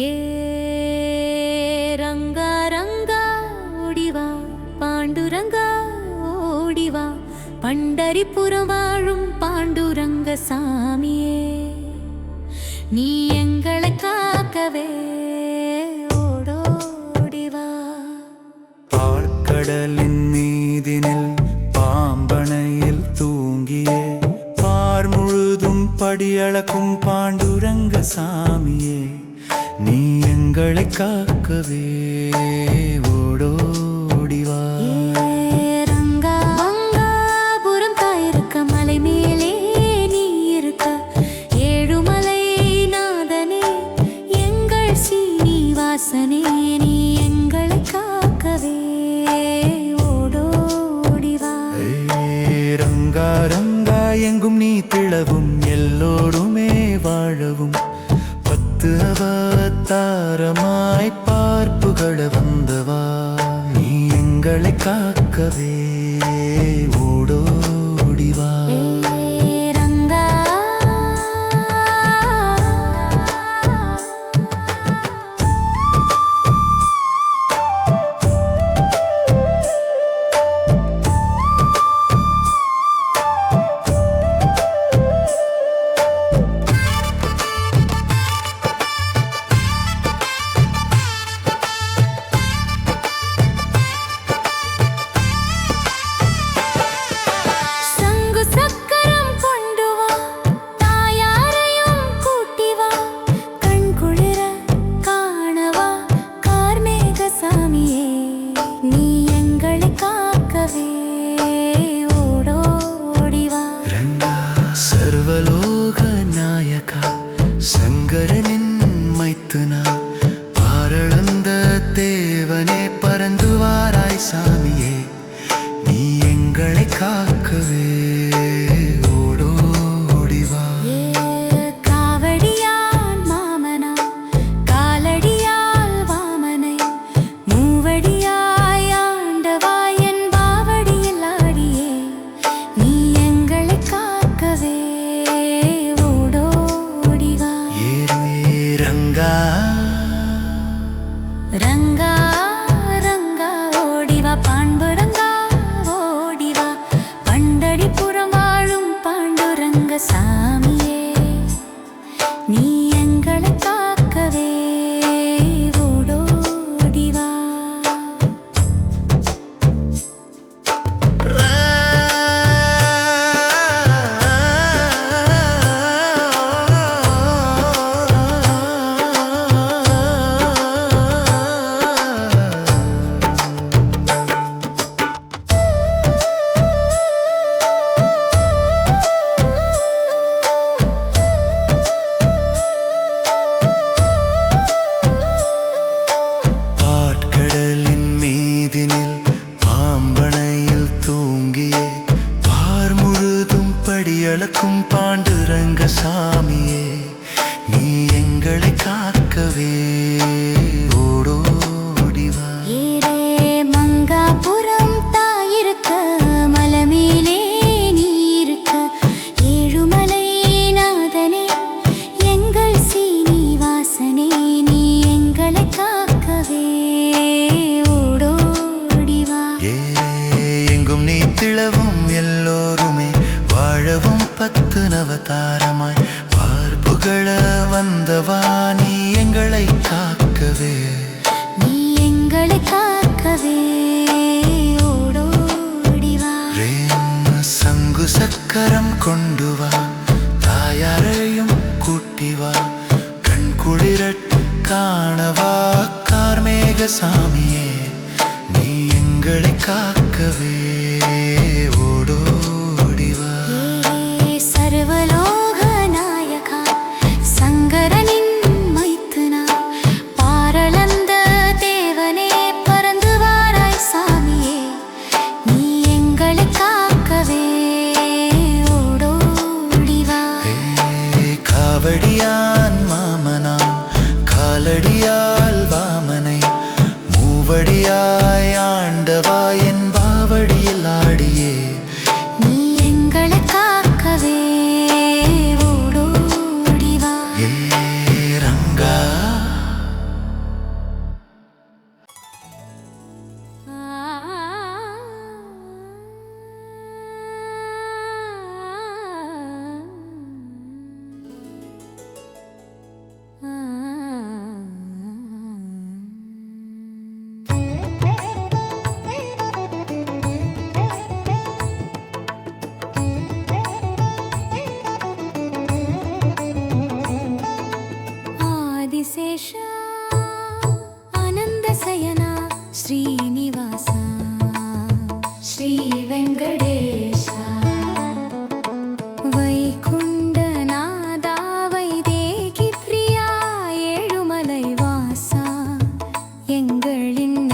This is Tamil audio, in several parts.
ஏ ரங்கா ரங்கா ஓடிவா பாண்டுரங்கா ஓடிவா பண்டரிபுரம் வாழும் பாண்டுரங்க சாமியே நீ எங்களை காக்கவே ஓடோடிவா. பாழ்கடலின் பாடி அளக்கும் பாண்டுரங்க சாமியே நீ எங்களை காக்கவே வாழவும் எல்லோடுமே வாழவும். பத்து அவத்தாரமாய் பார்ப்புகள வந்தவா நீ எங்களை காக்கவே ஓடோ. காலடியான் மாமனான் காலடியான் எங்களின்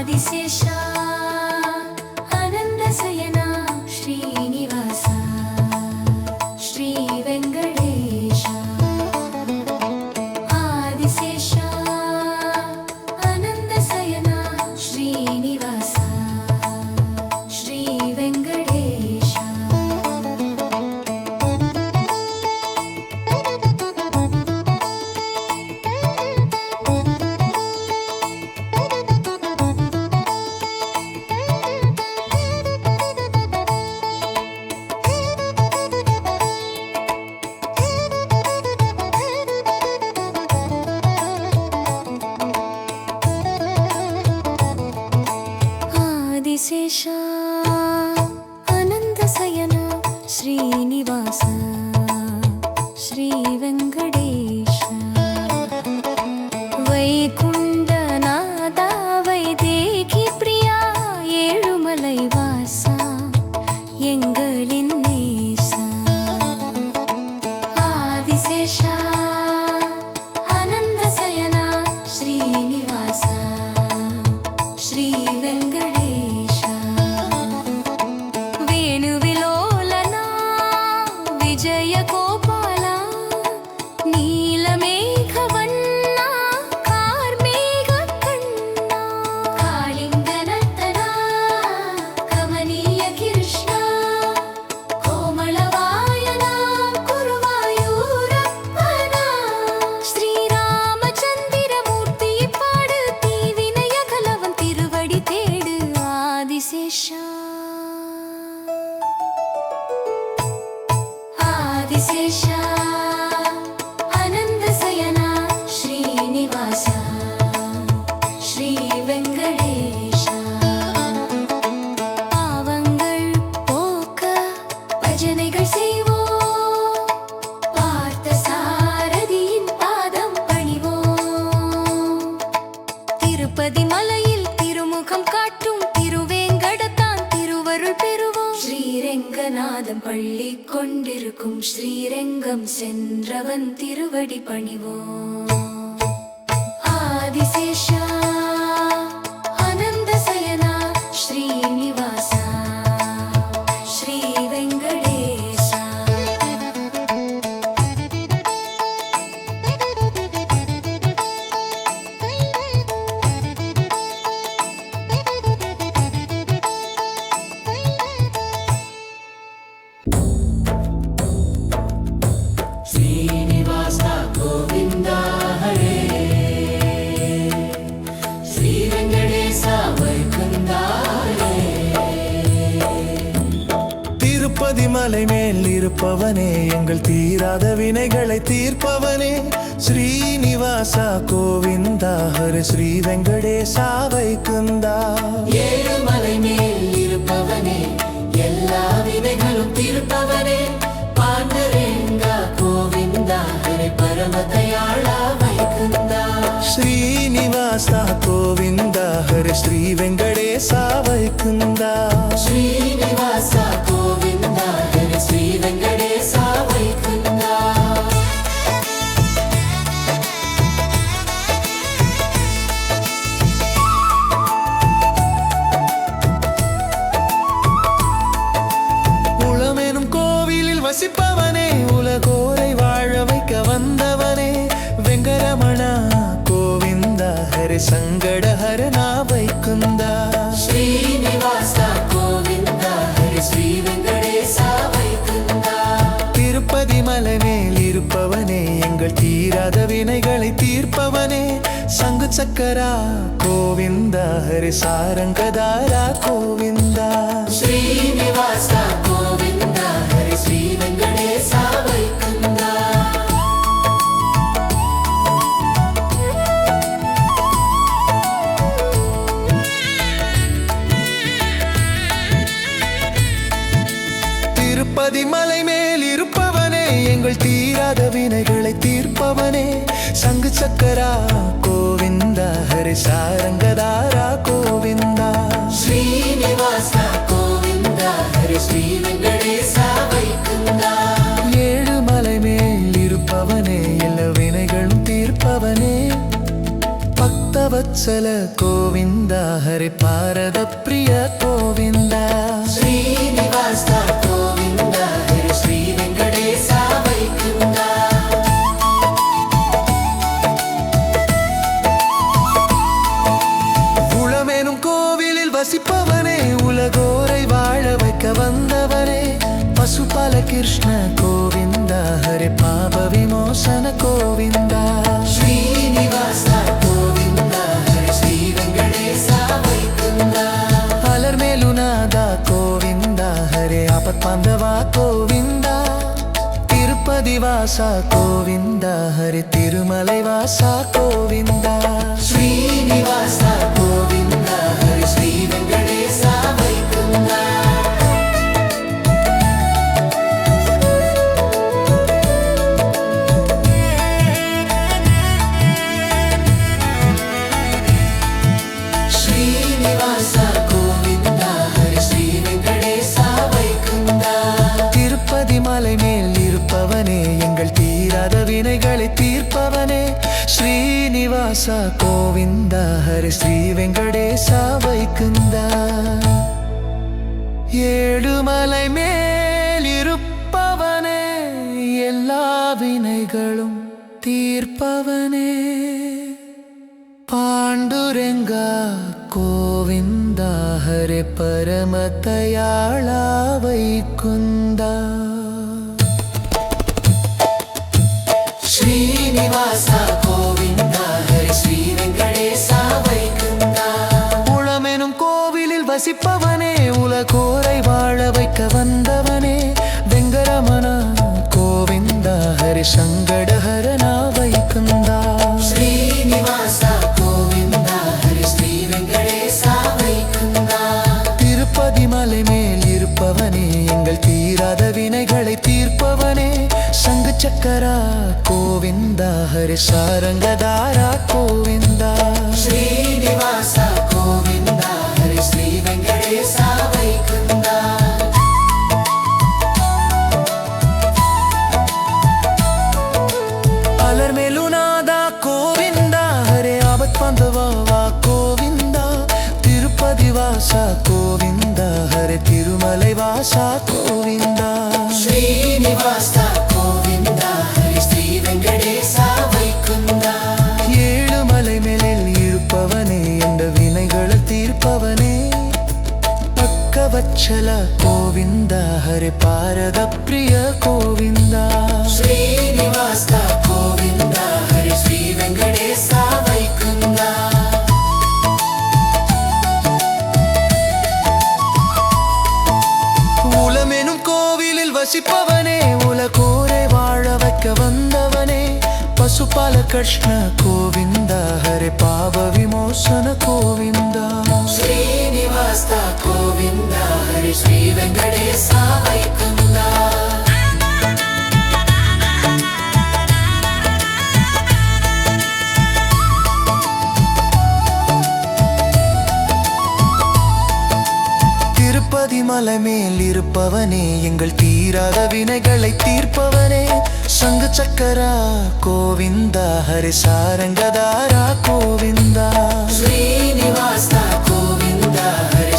ஆதிசேஷா அனந்த சயன ஸ்ரீரங்கம் சென்றவன் திருவடி பணிவோம். ஹரி ஸ்ரீ வெங்கடேசா வைகுந்தா ஏழுமலை மேல் இருப்பவனே எல்லா வினைகளும் தீர்ப்பவனே. பாண்டரேங்கா கோவிந்தா ஹரி பரமதயாளா வைகுந்தா ஸ்ரீனிவாசா கோவிந்தா ஹரி ஸ்ரீ வெங்கடேசா வைகுந்தா ஸ்ரீனிவாசா கோவிந்தா ஹரி ஸ்ரீ வெங்கடேசா சங்கு சக்கரா கோவிந்தா ஹரி சாரங்கதாரா பக்தவத்சல கோவிந்தா ஹரி பாரத பிரிய திருமலை வாசா கோவிந்தா. கோவிந்த ஹரி ஸ்ரீ வெங்கடேசா வைக்குந்தா ஏழுமலை மேல் இருப்பவனே எல்லா வினைகளும் தீர்ப்பவனே. பாண்டுரங்கா கோவிந்தா ஹரி பரமத்தையாளா வைக்குந்தா ஸ்ரீனிவாசா. ஹரி சங்கட ஹரணா வைகுந்தா. ஸ்ரீனிவாசா கோவிந்தா ஹரி ஸ்ரீ வெங்கடேசா வைகுந்தா திருப்பதி மலை மேல் இருப்பவனே எங்கள் தீராத வினைகளை தீர்ப்பவனே சங்கு சக்கரா கோவிந்தா ஹரி சாரங்கதாரா கோவிந்தா தலைவாசா கோவிந்தா. ஸ்ரீனிவாசா கோவிந்தா ஹரி ஸ்ரீ வெங்கடேசா வைக்குந்தா ஏழு மலை மேலில் இருப்பவனே என்ற வினைகளை தீர்ப்பவனே. பக்கவச்சல கோவிந்தா ஹரி பாரத பிரிய கோவிந்தா. ஸ்ரீனிவாசா வசிப்பவனே உலகோரை வாழ வைக்க வந்தவனே பசுபால கிருஷ்ண கோவிந்தா ஹரே பாவ விமோசன கோவிந்தா ஸ்ரீனிவாஸ்தா கோவிந்தா ஹரி ஸ்ரீ வெங்கடேசா வைக்குந்தா மலமேல் இருப்பவனே எங்கள் தீராத வினைகளை தீர்ப்பவனே. சங்கு சக்கரா கோவிந்தா ஹரி சாரங்கதாரா கோவிந்தா. ஸ்ரீனிவாசா கோவிந்தா ஹரி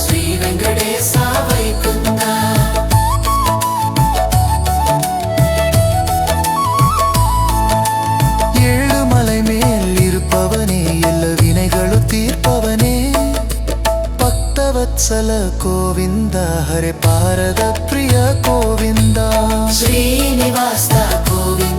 వత్సల గోవింద హరి పారద ప్రియ గోవింద. శ్రీనివాస్త గోవింద.